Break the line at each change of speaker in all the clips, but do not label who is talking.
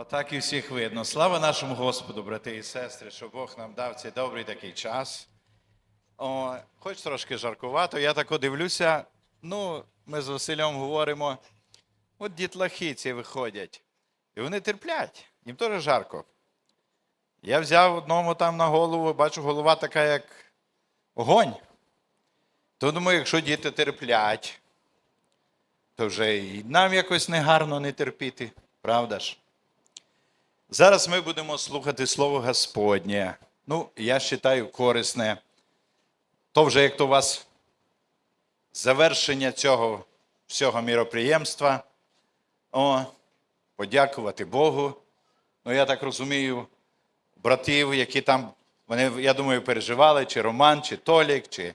Отак і всіх видно. Слава нашому Господу, брати і сестри, що Бог нам дав цей добрий такий час. О, хоч трошки жаркувато, я так дивлюся. Ну, ми з Василем говоримо, от дітлахи ці виходять. І вони терплять, їм теж жарко. Я взяв одному там на голову, бачу, голова така, як огонь. То думаю, якщо діти терплять, то вже і нам якось негарно не терпіти, правда ж? Зараз ми будемо слухати Слово Господнє. Ну, я вважаю, корисне. То вже як то у вас завершення цього всього міроприємства. О, подякувати Богу. Ну, я так розумію, братів, які там, вони, я думаю, переживали, чи Роман, чи Толік, чи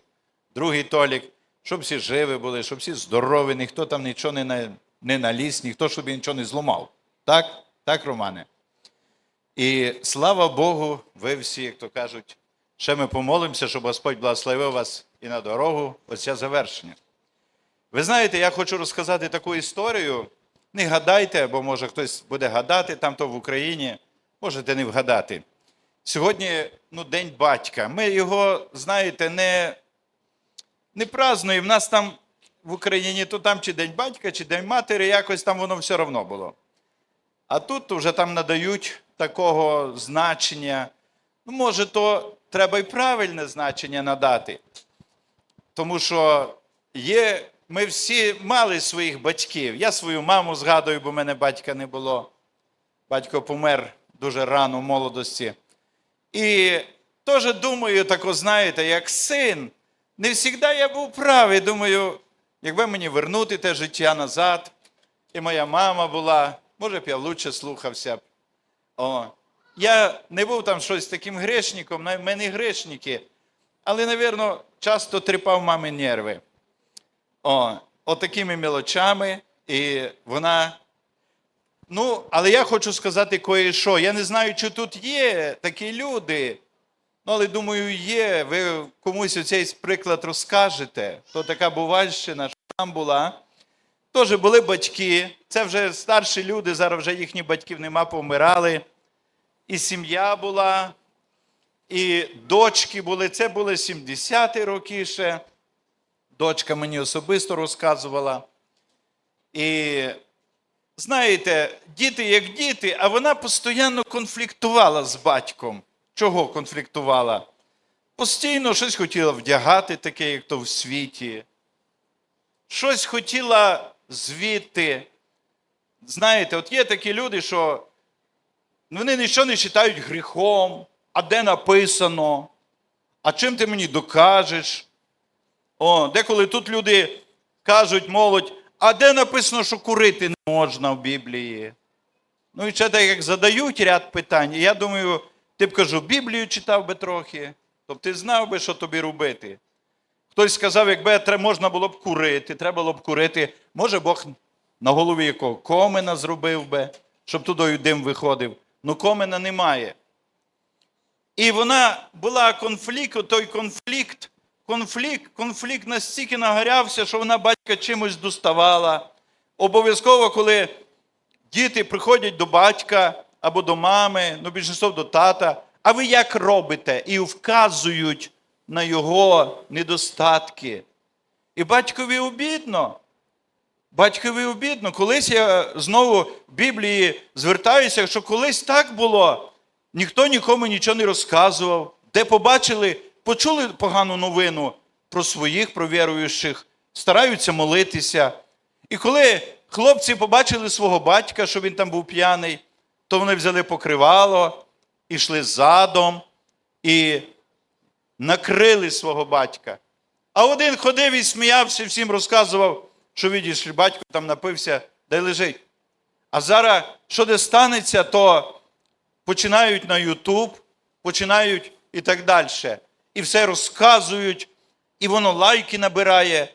другий Толік, щоб всі живі були, щоб всі здорові, ніхто там нічого не, не наліз, ніхто щоб нічого не зламав. Так? Так, Романе? І слава Богу, ви всі, як то кажуть, ще ми помолимося, щоб Господь благословив вас і на дорогу, оце завершення. Ви знаєте, я хочу розказати таку історію. Не гадайте, бо може хтось буде гадати там то в Україні, можете не вгадати. Сьогодні ну, День батька. Ми його, знаєте, не, не празднуємо. В нас там в Україні то там чи День батька, чи День матері, якось там воно все одно було. А тут вже там надають такого значення. Ну, може, то треба і правильне значення надати. Тому що є, ми всі мали своїх батьків. Я свою маму згадую, бо в мене батька не було. Батько помер дуже рано в молодості. І теж думаю, тако, знаєте, як син, не завжди я був правий. Думаю, якби мені вернути те життя назад, і моя мама була, може б я лучше слухався. О. Я не був там щось таким грешником, на- ми не грешники, але, напевно, часто тріпав мами нерви. О, отакими мелочами, і вона. Ну, але я хочу сказати кое-що. Я не знаю, чи тут є такі люди. Ну, але думаю, є. Ви комусь оцей приклад розкажете. То така бувальщина, що там була. Теж були батьки. Це вже старші люди, зараз вже їхніх батьків нема, помирали. І сім'я була, і дочки були. Це були 70-ті роки ще. Дочка мені особисто розказувала. І знаєте, діти як діти, а вона постійно конфліктувала з батьком. Чого конфліктувала? Постійно щось хотіла вдягати, таке, як то в світі. Щось хотіла звідти. Знаєте, от є такі люди, що вони нічого не вважають гріхом, а де написано, а чим ти мені докажеш? О, деколи тут люди кажуть, молодь, а де написано, що курити не можна в Біблії? Ну і ще так як задають ряд питань, і я думаю, ти б кажу, Біблію читав би трохи, тобто ти знав би, що тобі робити. Хтось сказав, якби можна було б курити, треба було б курити, може Бог на голові якого комена зробив би, щоб туди дим виходив. Ну комена немає. І вона була конфлікт, той конфлікт, конфлікт, конфлікт настільки нагорявся, що вона батька чимось доставала. Обов'язково, коли діти приходять до батька або до мами, ну більшість до тата, а ви як робите? І вказують на його недостатки. І батькові обідно. Батькові обідно. Колись я знову в Біблії звертаюся, що колись так було, ніхто нікому нічого не розказував. Де побачили, почули погану новину про своїх, про віруючих, стараються молитися. І коли хлопці побачили свого батька, що він там був п'яний, то вони взяли покривало, ішли задом і накрили свого батька. А один ходив і сміявся, всім розказував, що видиш, батько там напився, де лежить. А зараз, що де станеться, то починають на Ютуб, починають і так далі. І все розказують, і воно лайки набирає.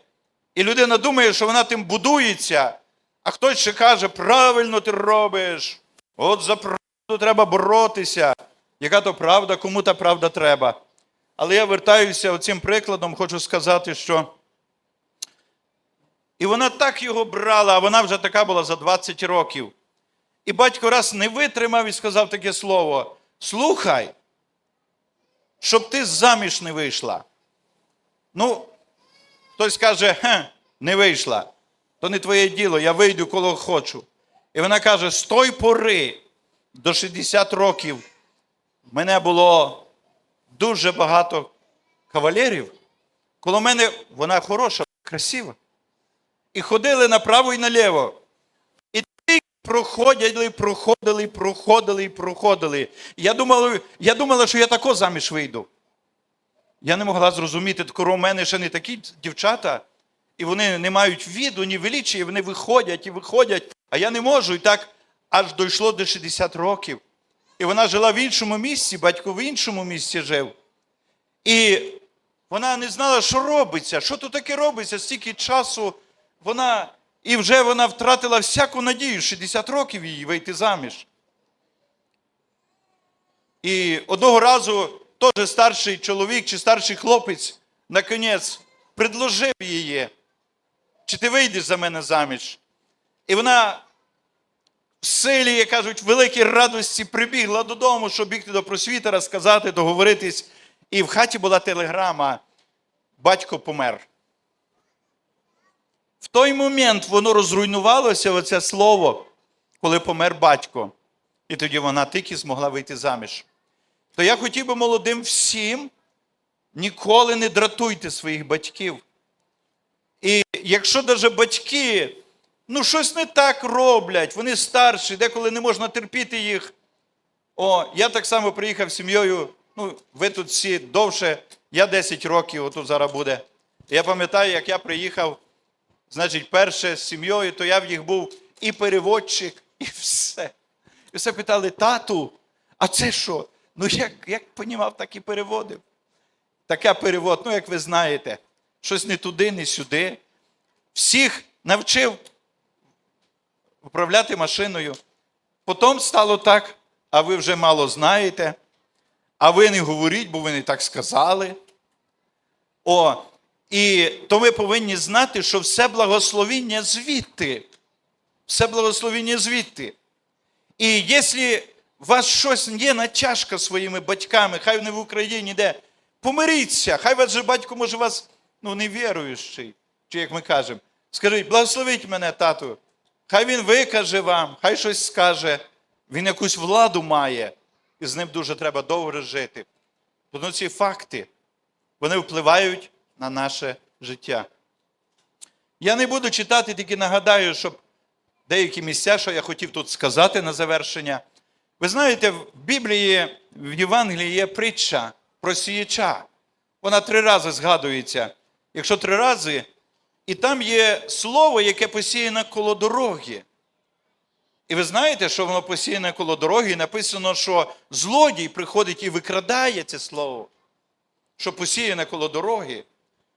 І людина думає, що вона тим будується, а хтось ще каже, правильно ти робиш, от за правду треба боротися. Яка то правда, кому та правда треба. Але я вертаюся оцим прикладом, хочу сказати, що і вона так його брала, а вона вже така була за 20 років. І батько раз не витримав і сказав таке слово: слухай, щоб ти заміж не вийшла. Ну, хтось каже, хе, не вийшла. То не твоє діло, я вийду, коли хочу. І вона каже: з той пори до 60 років мене було дуже багато кавалерів. Коло мене вона хороша, красива. І ходили направо і наліво. І тільки проходили, проходили, проходили, проходили. Я думала, я думала, що я тако заміж вийду. Я не могла зрозуміти, тако у мене ще не такі дівчата, і вони не мають віду, ні величі, і вони виходять і виходять, а я не можу. І так аж дійшло до 60 років. І вона жила в іншому місці, батько в іншому місці жив. І вона не знала, що робиться, що тут таке робиться, стільки часу вона, і вже вона втратила всяку надію, 60 років їй вийти заміж. І одного разу теж старший чоловік чи старший хлопець, наконець, предложив її, чи ти вийдеш за мене заміж? І вона в силі, як кажуть, великій радості прибігла додому, щоб бігти до просвітера, сказати, договоритись. І в хаті була телеграма. Батько помер. В той момент воно розруйнувалося, оце слово, коли помер батько. І тоді вона тільки змогла вийти заміж. То я хотів би молодим всім ніколи не дратуйте своїх батьків. І якщо навіть батьки ну, щось не так роблять, вони старші, деколи не можна терпіти їх. О, я так само приїхав з сім'єю. Ну, ви тут всі довше, я 10 років, отут зараз буде. Я пам'ятаю, як я приїхав, значить, перше з сім'єю, то я в їх був і переводчик, і все. І все питали, тату, а це що? Ну, як як понімав, так і переводив. Таке перевод, ну, як ви знаєте, щось не туди, не сюди. Всіх навчив управляти машиною. Потім стало так, а ви вже мало знаєте. А ви не говоріть, бо ви не так сказали. О, і то ви повинні знати, що все благословіння звідти. Все благословіння звідти. І якщо у вас щось є натяжка своїми батьками, хай вони в Україні де, помиріться, хай ваш же батько, може, вас ну, віруючий, чи як ми кажемо. Скажіть, благословіть мене, тату. Хай він викаже вам, хай щось скаже. Він якусь владу має, і з ним дуже треба довго жити. Тому ці факти, вони впливають на наше життя. Я не буду читати, тільки нагадаю, щоб деякі місця, що я хотів тут сказати на завершення. Ви знаєте, в Біблії, в Євангелії є притча про сіяча. Вона три рази згадується. Якщо три рази, і там є слово, яке посіяне коло дороги. І ви знаєте, що воно посіяне коло дороги, і написано, що злодій приходить і викрадає це слово, що посіяне коло дороги.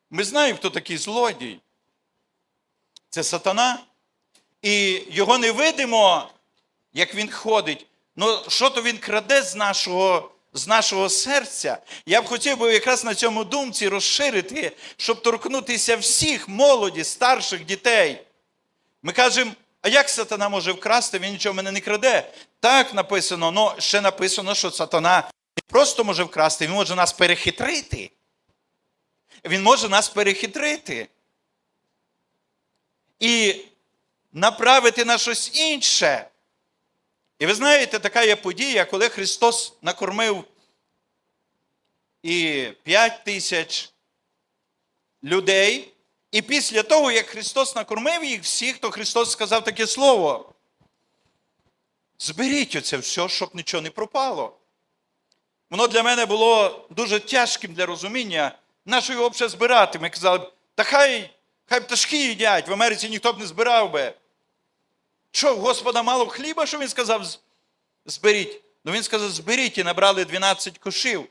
Ми знаємо, хто такий злодій. Це сатана. І його не видимо, як він ходить. Ну, що то він краде з нашого, з нашого серця? Я б хотів би якраз на цьому думці розширити, щоб торкнутися всіх молоді, старших дітей. Ми кажемо, а як сатана може вкрасти, він нічого мене не краде? Так написано, але ще написано, що сатана не просто може вкрасти, він може нас перехитрити. Він може нас перехитрити. І направити на щось інше. І ви знаєте, така є подія, коли Христос накормив і 5 тисяч людей. І після того, як Христос накормив їх всіх, то Христос сказав таке слово. Зберіть оце все, щоб нічого не пропало. Воно для мене було дуже тяжким для розуміння. Нащо його взагалі збирати? Ми казали, та хай хай пташки їдять, в Америці ніхто б не збирав би. Що, в Господа мало хліба, що він сказав, зберіть? Ну він сказав, зберіть і набрали 12 кошів.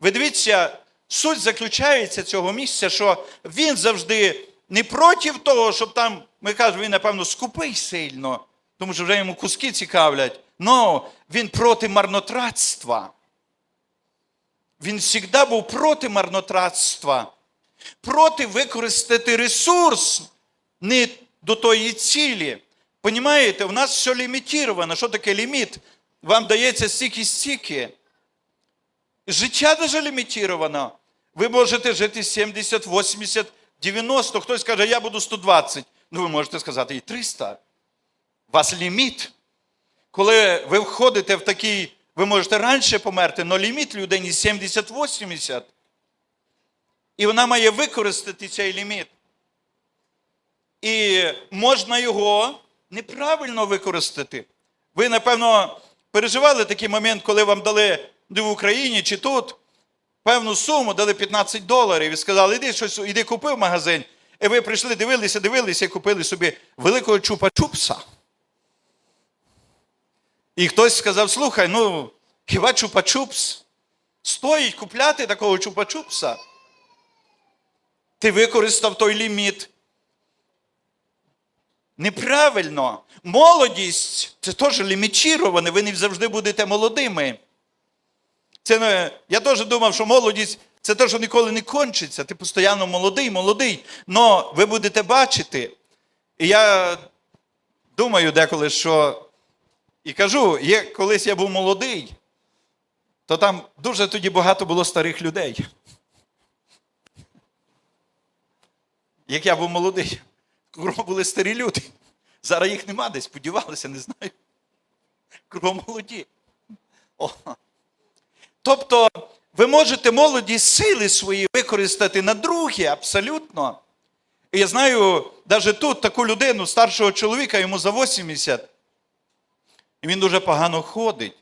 Ви дивіться, суть заключається цього місця, що він завжди не проти того, щоб там, ми кажемо, він, напевно, скупий сильно, тому що вже йому куски цікавлять. Но він проти марнотратства. Він завжди був проти марнотратства, проти використати ресурс не до тої цілі. Понімаєте, у нас все лімітовано. Що таке ліміт? Вам дається стільки-стільки. Життя дуже лімітовано. Ви можете жити 70, 80, 90. Хтось каже, я буду 120. Ну, ви можете сказати і 300. У вас ліміт. Коли ви входите в такий, ви можете раніше померти, але ліміт людині 70-80. І вона має використати цей ліміт. І можна його неправильно використати. Ви, напевно, переживали такий момент, коли вам дали в Україні чи тут певну суму, дали 15 доларів і сказали, іди щось, іди купи в магазин. І ви прийшли, дивилися, дивилися і купили собі великого чупа-чупса. І хтось сказав: слухай, ну, хіба чупа-чупс? Стоїть купляти такого чупа-чупса? Ти використав той ліміт. Неправильно. Молодість це теж лімітіроване, ви не завжди будете молодими. Це я теж думав, що молодість це те, що ніколи не кончиться. Ти постійно молодий, молодий. Но ви будете бачити. І я думаю деколи, що і кажу, є, колись я був молодий, то там дуже тоді багато було старих людей. Як я був молодий, кругом були старі люди. Зараз їх нема десь, подівалися, не знаю. Кругом молоді. О. Тобто, ви можете молоді сили свої використати на другі, абсолютно. І я знаю, навіть тут таку людину, старшого чоловіка, йому за 80. І він дуже погано ходить.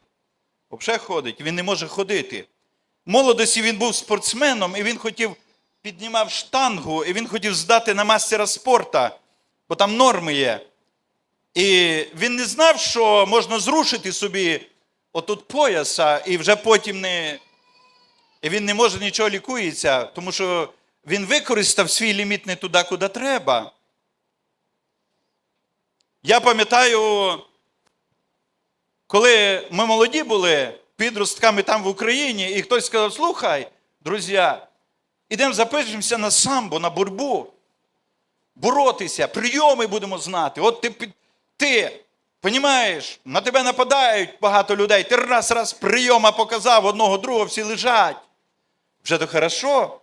Взагалі ходить, він не може ходити. В молодості він був спортсменом, і він хотів, піднімав штангу, і він хотів здати на мастера спорта, бо там норми є. І він не знав, що можна зрушити собі отут пояса, і вже потім не. І він не може нічого лікується, тому що він використав свій ліміт не туди, куди треба. Я пам'ятаю, коли ми молоді були підростками там в Україні, і хтось сказав: слухай, друзі, ідемо запишемося на самбо, на борьбу. Боротися, прийоми будемо знати. От ти, ти понімаєш, на тебе нападають багато людей. Ти раз раз прийома показав, одного другого всі лежать. Вже то хорошо.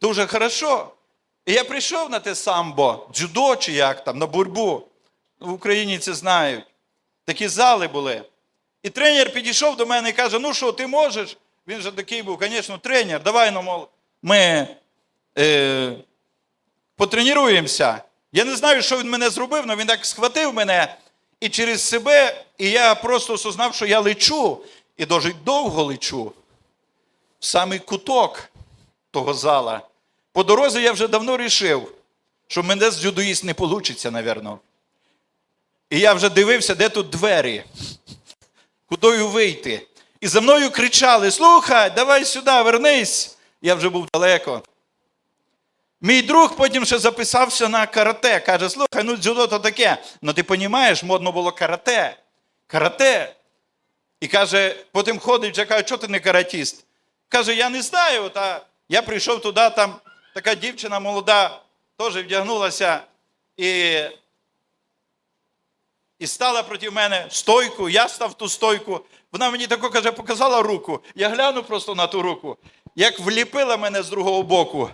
Дуже хорошо. І я прийшов на те самбо, дзюдо чи як там, на борьбу. В Україні це знають. Такі зали були. І тренер підійшов до мене і каже: ну що, ти можеш? Він же такий був, звісно, тренер, давай ну, мол, ми е, потренуємося. Я не знаю, що він мене зробив, але він так схватив мене і через себе, і я просто осознав, що я лечу, і дуже довго лечу в самий куток того зала. По дорозі я вже давно рішив, що мене з дзюдоїст не вийде, напевно. І я вже дивився, де тут двері, кудою вийти. І за мною кричали: слухай, давай сюди, вернись. Я вже був далеко. Мій друг потім ще записався на карате. Каже: слухай, ну дзюдо то таке. Ну ти розумієш, модно було карате. Карате. І каже, потім ходить, вже каже, що ти не каратіст? Каже, я не знаю. Та я прийшов туди, там така дівчина молода, теж вдягнулася і, і стала проти мене стойку, я став ту стойку. Вона мені тако каже, показала руку. Я гляну просто на ту руку, як вліпила мене з другого боку.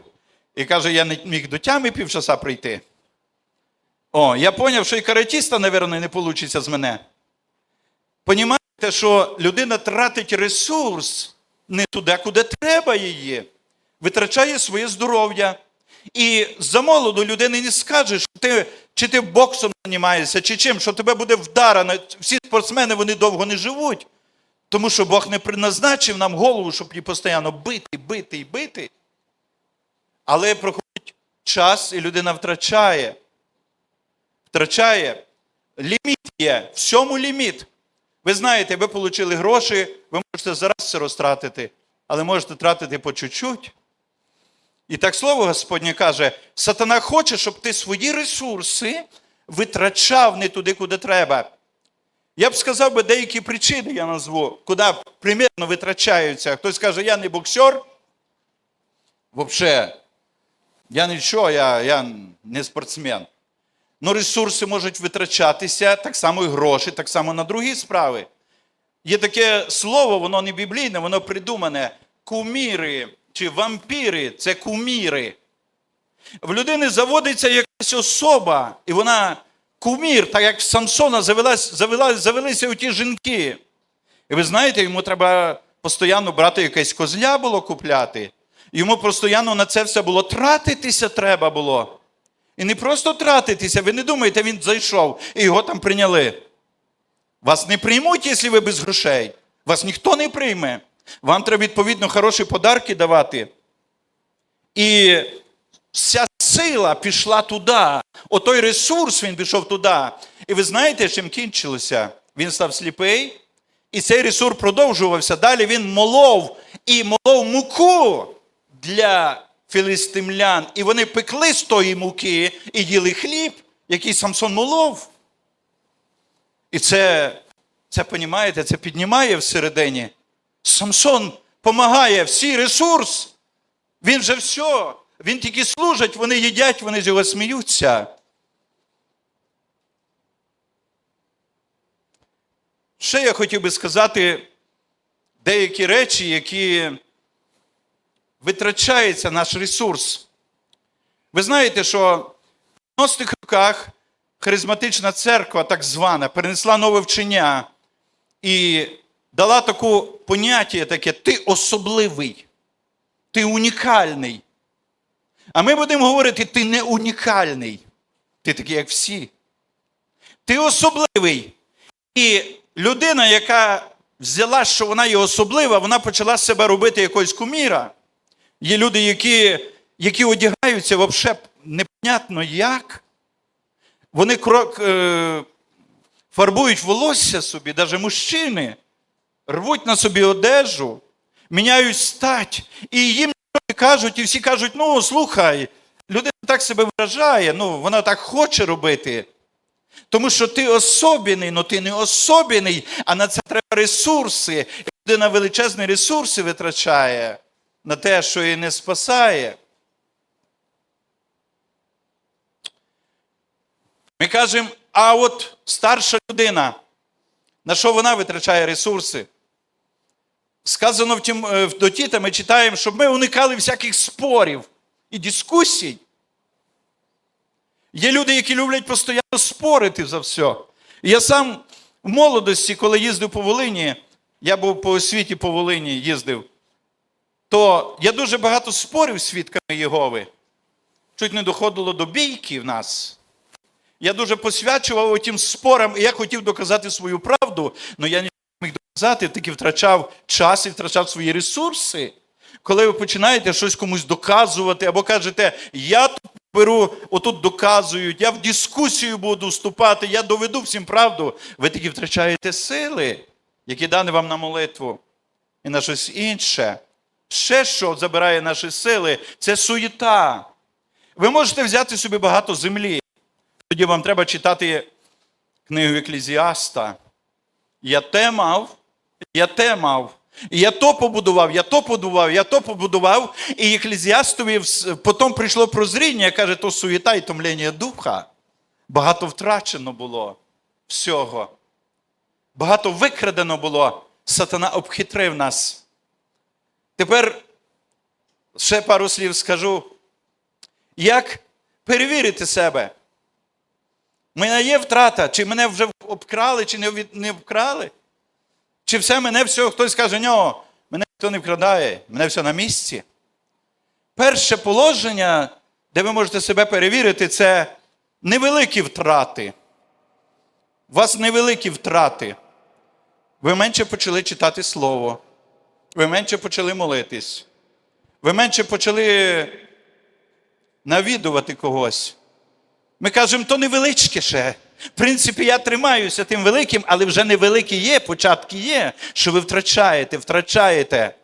І каже, я не міг до тями півчаса прийти. О, я зрозумів, що і каратіста, мабуть, не вийде з мене. Понімаєте, що людина тратить ресурс не туди, куди треба її, витрачає своє здоров'я. І за молоду людини не скажеш, що ти, чи ти боксом займаєшся, чи чим, що тебе буде вдарено. Всі спортсмени вони довго не живуть, тому що Бог не призначив нам голову, щоб її постійно бити, бити і бити. Але проходить час, і людина втрачає. Втрачає. Ліміт є, всьому ліміт. Ви знаєте, ви отримали гроші, ви можете зараз все розтратити, але можете тратити по чуть-чуть. І так слово Господнє каже: сатана хоче, щоб ти свої ресурси витрачав не туди, куди треба. Я б сказав би деякі причини я назву, куди примірно витрачаються. Хтось каже, я не боксер. Взагалі, я нічого, я, я не спортсмен. Ну, ресурси можуть витрачатися, так само і гроші, так само на другі справи. Є таке слово, воно не біблійне, воно придумане. Куміри чи вампіри це куміри. В людини заводиться якась особа, і вона кумір, так як в Самсона завелась, завелась, завелися у ті жінки. І ви знаєте, йому треба постійно брати якесь козля було купляти. Йому постійно на це все було тратитися треба було. І не просто тратитися, ви не думаєте, він зайшов і його там прийняли. Вас не приймуть, якщо ви без грошей. Вас ніхто не прийме. Вам треба відповідно хороші подарки давати. І вся сила пішла туди. Отой ресурс він пішов туди. І ви знаєте, чим кінчилося? Він став сліпий, і цей ресурс продовжувався. Далі він молов і молов муку для філістимлян. І вони пекли з тої муки і їли хліб, який Самсон молов. І це, це понімаєте, це піднімає всередині. Самсон допомагає, всі ресурс. Він вже все. Він тільки служить, вони їдять, вони з його сміються. Ще я хотів би сказати деякі речі, які витрачається наш ресурс. Ви знаєте, що в 90-х роках харизматична церква, так звана, перенесла нове вчення і дала таку поняття таке: ти особливий, ти унікальний. А ми будемо говорити, ти не унікальний. Ти такий, як всі. Ти особливий. І людина, яка взяла, що вона є особлива, вона почала себе робити якогось куміра. Є люди, які, які одягаються взагалі непонятно як. Вони крок, е, фарбують волосся собі, навіть мужчини, рвуть на собі одежу, міняють стать. І їм кажуть, і всі кажуть: ну, слухай, людина так себе виражає, ну, вона так хоче робити. Тому що ти особений, але ти не особений, а на це треба ресурси. І людина величезні ресурси витрачає на те, що її не спасає. Ми кажемо, а от старша людина, на що вона витрачає ресурси? Сказано в тім, е, в Дотіта, ми читаємо, щоб ми уникали всяких спорів і дискусій. Є люди, які люблять постійно спорити за все. Я сам в молодості, коли їздив по Волині, я був по освіті по Волині їздив, то я дуже багато спорив з свідками Єгови. Чуть не доходило до бійки в нас. Я дуже посвячував тим спорам, і я хотів доказати свою правду, але я не таки втрачав час і втрачав свої ресурси. Коли ви починаєте щось комусь доказувати, або кажете, я тут беру, отут доказують, я в дискусію буду вступати, я доведу всім правду, ви таки втрачаєте сили, які дані вам на молитву і на щось інше. Ще що забирає наші сили, це суєта. Ви можете взяти собі багато землі. Тоді вам треба читати книгу Еклезіаста. Я те мав, я те мав. Я то побудував, я то побудував, я то побудував. І Еклезіастові потім прийшло прозріння, каже, то суєта і томлення духа. Багато втрачено було всього. Багато викрадено було. Сатана обхитрив нас. Тепер ще пару слів скажу. Як перевірити себе? У мене є втрата, чи мене вже обкрали, чи не обкрали? Чи все мене все, хтось каже, нього, мене ніхто не вкрадає, мене все на місці. Перше положення, де ви можете себе перевірити, це невеликі втрати. У вас невеликі втрати. Ви менше почали читати Слово. Ви менше почали молитись. Ви менше почали навідувати когось. Ми кажемо, то невеличке ще. В принципі, я тримаюся тим великим, але вже невеликі є, початки є, що ви втрачаєте, втрачаєте.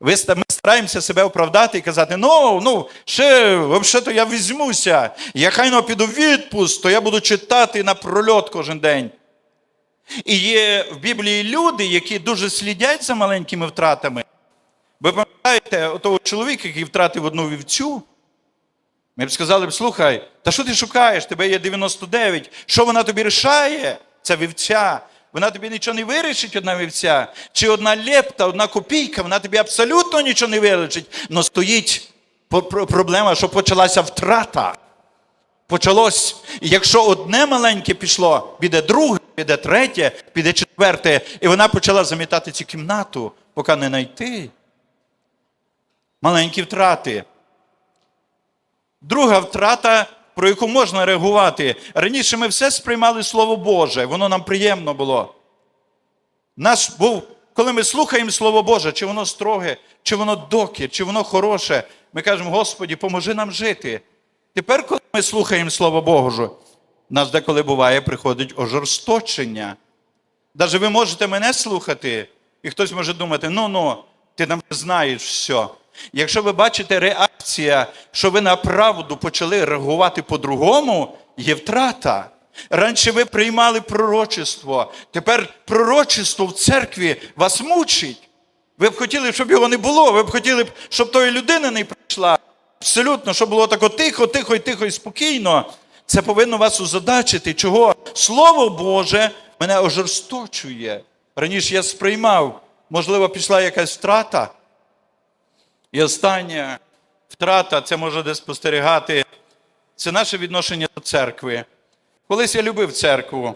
Ми стараємося себе оправдати і казати, ну, ну, ще, взагалі-то я візьмуся. Я хайно піду в відпуск, то я буду читати на прольот кожен день. І є в Біблії люди, які дуже слідять за маленькими втратами. Ви пам'ятаєте того чоловіка, який втратив одну вівцю, Ми б сказали б, слухай, та що ти шукаєш? Тебе є 99. Що вона тобі рішає? Це вівця. Вона тобі нічого не вирішить, одна вівця. Чи одна лепта, одна копійка, вона тобі абсолютно нічого не вирішить. Но стоїть проблема, що почалася втрата. Почалось. І якщо одне маленьке пішло, піде друге, піде третє, піде четверте, і вона почала замітати цю кімнату, поки не знайти. Маленькі втрати. Друга втрата, про яку можна реагувати. Раніше ми все сприймали Слово Боже, воно нам приємно було. Наш був, коли ми слухаємо Слово Боже, чи воно строге, чи воно доки, чи воно хороше, ми кажемо, Господі, поможи нам жити. Тепер, коли ми слухаємо Слово Боже, нас деколи буває, приходить ожорсточення. Даже ви можете мене слухати, і хтось може думати, ну ну, ти нам знаєш все. Якщо ви бачите реакція, що ви на правду почали реагувати по-другому, є втрата. Раніше ви приймали пророчество, тепер пророчество в церкві вас мучить. Ви б хотіли, щоб його не було, ви б хотіли, щоб тої людини не прийшла. Абсолютно, щоб було тако тихо, тихо і тихо і спокійно. Це повинно вас озадачити. Чого? Слово Боже мене ожорсточує. Раніше я сприймав, можливо, пішла якась втрата. І остання втрата, це може десь спостерігати, це наше відношення до церкви. Колись я любив церкву.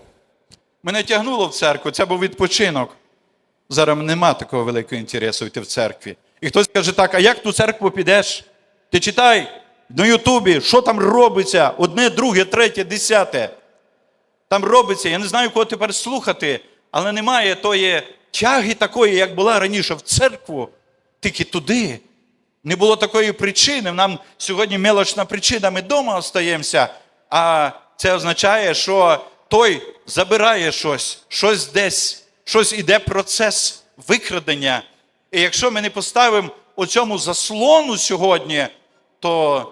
Мене тягнуло в церкву, це був відпочинок. Зараз нема такого великого інтересу йти в церкві. І хтось каже так, а як ту церкву підеш? Ти читай на Ютубі, що там робиться, одне, друге, третє, десяте. Там робиться, я не знаю, кого тепер слухати, але немає тої тяги такої, як була раніше в церкву, тільки туди. Не було такої причини. Нам сьогодні мелочна причина, ми вдома остаємося. А це означає, що той забирає щось, щось десь, щось іде процес викрадення. І якщо ми не поставимо оцьому заслону сьогодні, то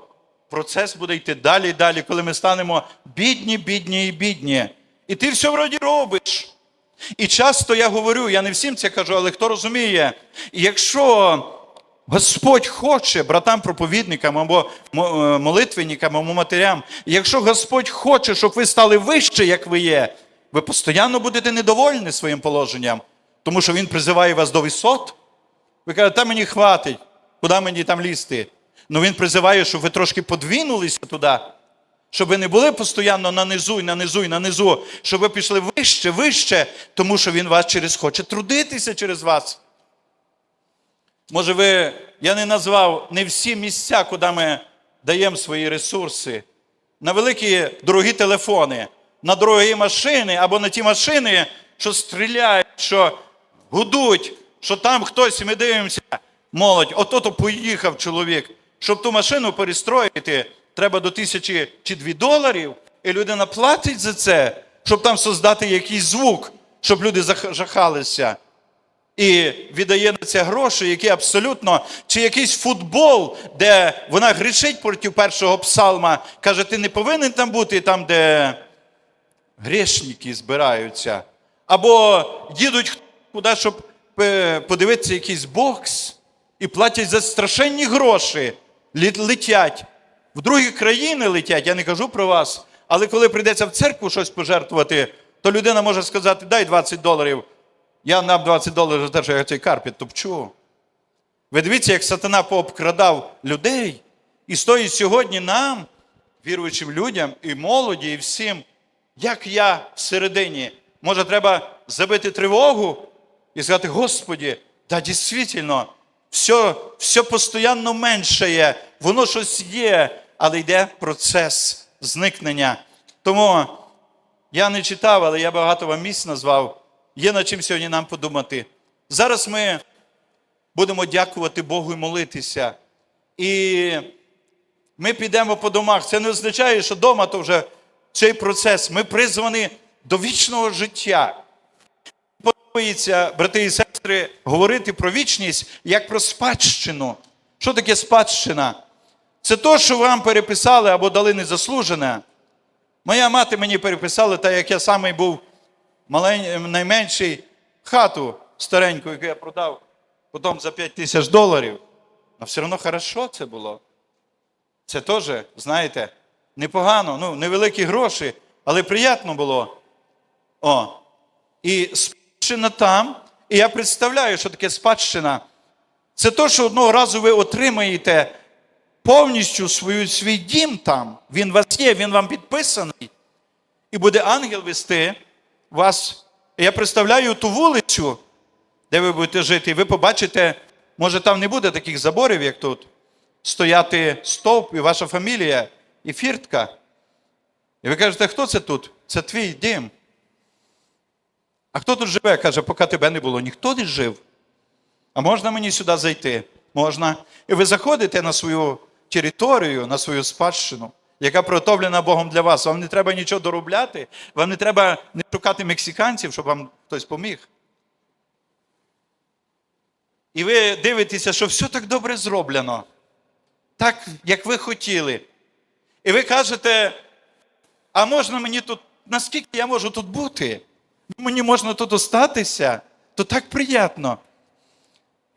процес буде йти далі і далі, коли ми станемо бідні, бідні і бідні. І ти все вроді робиш. І часто я говорю, я не всім це кажу, але хто розуміє, якщо Господь хоче братам проповідникам або е, молитвенникам, або матерям, якщо Господь хоче, щоб ви стали вище, як ви є, ви постійно будете недовольні своїм положенням, тому що Він призиває вас до висот. Ви кажете, та мені хватить, куди мені там лізти? Ну він призиває, щоб ви трошки подвинулися туди, щоб ви не були постійно на низу, і на низу, і на низу, щоб ви пішли вище, вище, тому що він вас через хоче трудитися через вас. Може, ви, я не назвав не всі місця, куди ми даємо свої ресурси, на великі дорогі телефони, на дорогі машини або на ті машини, що стріляють, що гудуть, що там хтось, ми дивимося, молодь, ото-то поїхав чоловік. Щоб ту машину перестроїти, треба до тисячі чи дві доларів, і людина платить за це, щоб там создати якийсь звук, щоб люди зажахалися і віддає на це гроші, які абсолютно, чи якийсь футбол, де вона грішить проти першого псалма, каже, ти не повинен там бути, там, де грешники збираються. Або їдуть куди, щоб е, подивитися якийсь бокс, і платять за страшенні гроші, летять. В другі країни летять, я не кажу про вас. Але коли прийдеться в церкву щось пожертвувати, то людина може сказати, дай 20 доларів. Я нам 20 доларів за те, що я цей карпет топчу. Ви дивіться, як сатана пообкрадав людей, і стоїть сьогодні нам, віруючим людям, і молоді, і всім, як я всередині. Може, треба забити тривогу і сказати, Господі, да, дійсно, все, все постійно меншає, воно щось є, але йде процес зникнення. Тому я не читав, але я багато вам місць назвав. Є над чим сьогодні нам подумати. Зараз ми будемо дякувати Богу і молитися. І ми підемо по домах. Це не означає, що вдома то вже цей процес. Ми призвані до вічного життя. Подобається, брати і сестри, говорити про вічність як про спадщину. Що таке спадщина? Це то, що вам переписали або дали незаслужене. Моя мати мені переписала, так як я самий був. Найменший хату стареньку, яку я продав потім за 5 тисяч доларів. Але все одно хорошо це було. Це теж, знаєте, непогано, ну, невеликі гроші, але приємно було. О. І спадщина там, і я представляю, що таке спадщина. Це то, що одного разу ви отримаєте повністю свою, свій дім там. Він вас є, він вам підписаний. І буде ангел вести вас. Я представляю ту вулицю, де ви будете жити, і ви побачите, може там не буде таких заборів, як тут. Стояти стовп і ваша фамілія, і фіртка. І ви кажете, хто це тут? Це твій дім. А хто тут живе? Каже, поки тебе не було, ніхто не жив. А можна мені сюди зайти? Можна. І ви заходите на свою територію, на свою спадщину, яка приготовлена Богом для вас. Вам не треба нічого доробляти, вам не треба не шукати мексиканців, щоб вам хтось поміг. І ви дивитеся, що все так добре зроблено, так, як ви хотіли. І ви кажете, а можна мені тут, наскільки я можу тут бути? Мені можна тут остатися, то так приємно.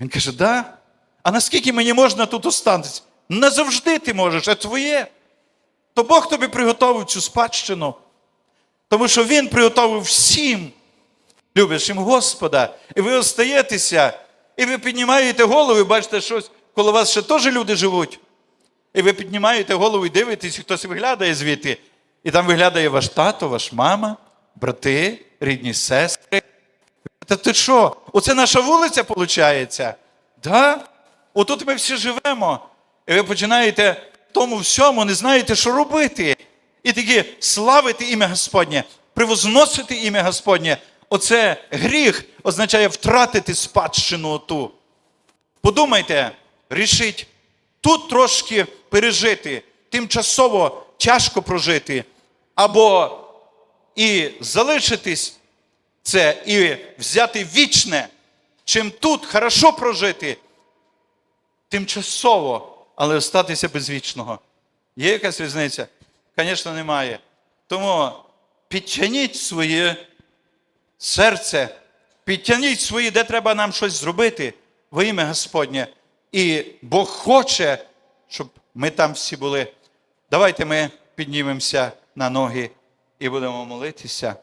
Він каже, да. А наскільки мені можна тут остатися? Назавжди ти можеш, а твоє. То Бог тобі приготовив цю спадщину. Тому що Він приготовив всім любящим Господа. І ви остаєтеся, і ви піднімаєте голову, і бачите щось, коло вас ще теж люди живуть. І ви піднімаєте голову і дивитесь, і хтось виглядає звідти. І там виглядає ваш тато, ваш мама, брати, рідні сестри. Та ти що? Оце наша вулиця, виходить? Да? Отут ми всі живемо. І ви починаєте тому всьому, не знаєте, що робити. І такі славити ім'я Господнє, превозносити ім'я Господнє. Оце гріх означає втратити спадщину оту. Подумайте, рішіть тут трошки пережити, тимчасово тяжко прожити, або і залишитись це і взяти вічне, чим тут хорошо прожити, тимчасово, але остатися без вічного. Є якась різниця? Звісно, немає. Тому підтягніть своє серце, підтягніть свої, де треба нам щось зробити во ім'я Господнє. І Бог хоче, щоб ми там всі були. Давайте ми піднімемося на ноги і будемо молитися.